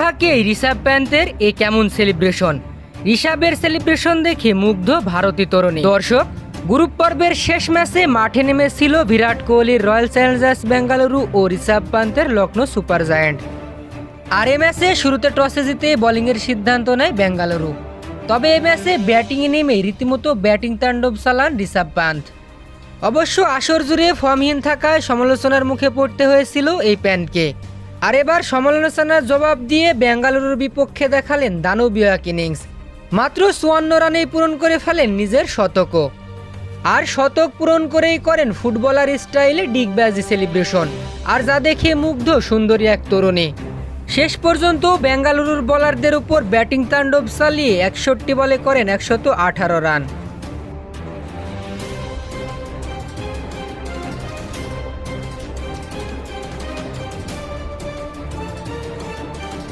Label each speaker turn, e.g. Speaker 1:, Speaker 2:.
Speaker 1: হাঁকিয়ে ঋষভ প্যান্তের এ কেমন celebration ঋষভের celebration দেখে মুগ্ধ ভারতী তরুণী। দর্শক গ্রুপ পর্বের শেষ ম্যাচে মাঠে নেমেছিল বিরাট কোহলির রয়্যাল চ্যালেঞ্জার্স বেঙ্গালুরু ও ঋষভ পান্তের লখনৌ সুপার জায়ান্ট। আর এ ম্যাচে শুরুতে টসে জিতে বোলিংয়ের সিদ্ধান্ত নেয় বেঙ্গালুরু। তবে এ ম্যাচে ব্যাটিংয়ে নেমে রীতিমতো ব্যাটিং তাণ্ডব চালান ঋষভ পান্ত অবশ্য আসর জুড়ে ফর্মহীন থাকায় সমালোচনার মুখে পড়তে হয়েছিল এই প্যান্টকে আর এবার সমালোচনার জবাব দিয়ে বেঙ্গালুরুর বিপক্ষে দেখালেন দানবীয় ইনিংস। মাত্র চুয়ান্ন রানেই পূরণ করে ফেলেন নিজের শতকও আর শতক পূরণ করেই করেন ফুটবলার স্টাইলে ডিগবাজি সেলিব্রেশন। আর যা দেখে মুগ্ধ সুন্দরী এক তরুণী। শেষ পর্যন্ত বেঙ্গালুরুর বোলারদের উপর ব্যাটিং তাণ্ডব চালিয়ে একষট্টি বলে করেন একশত আঠারো রান।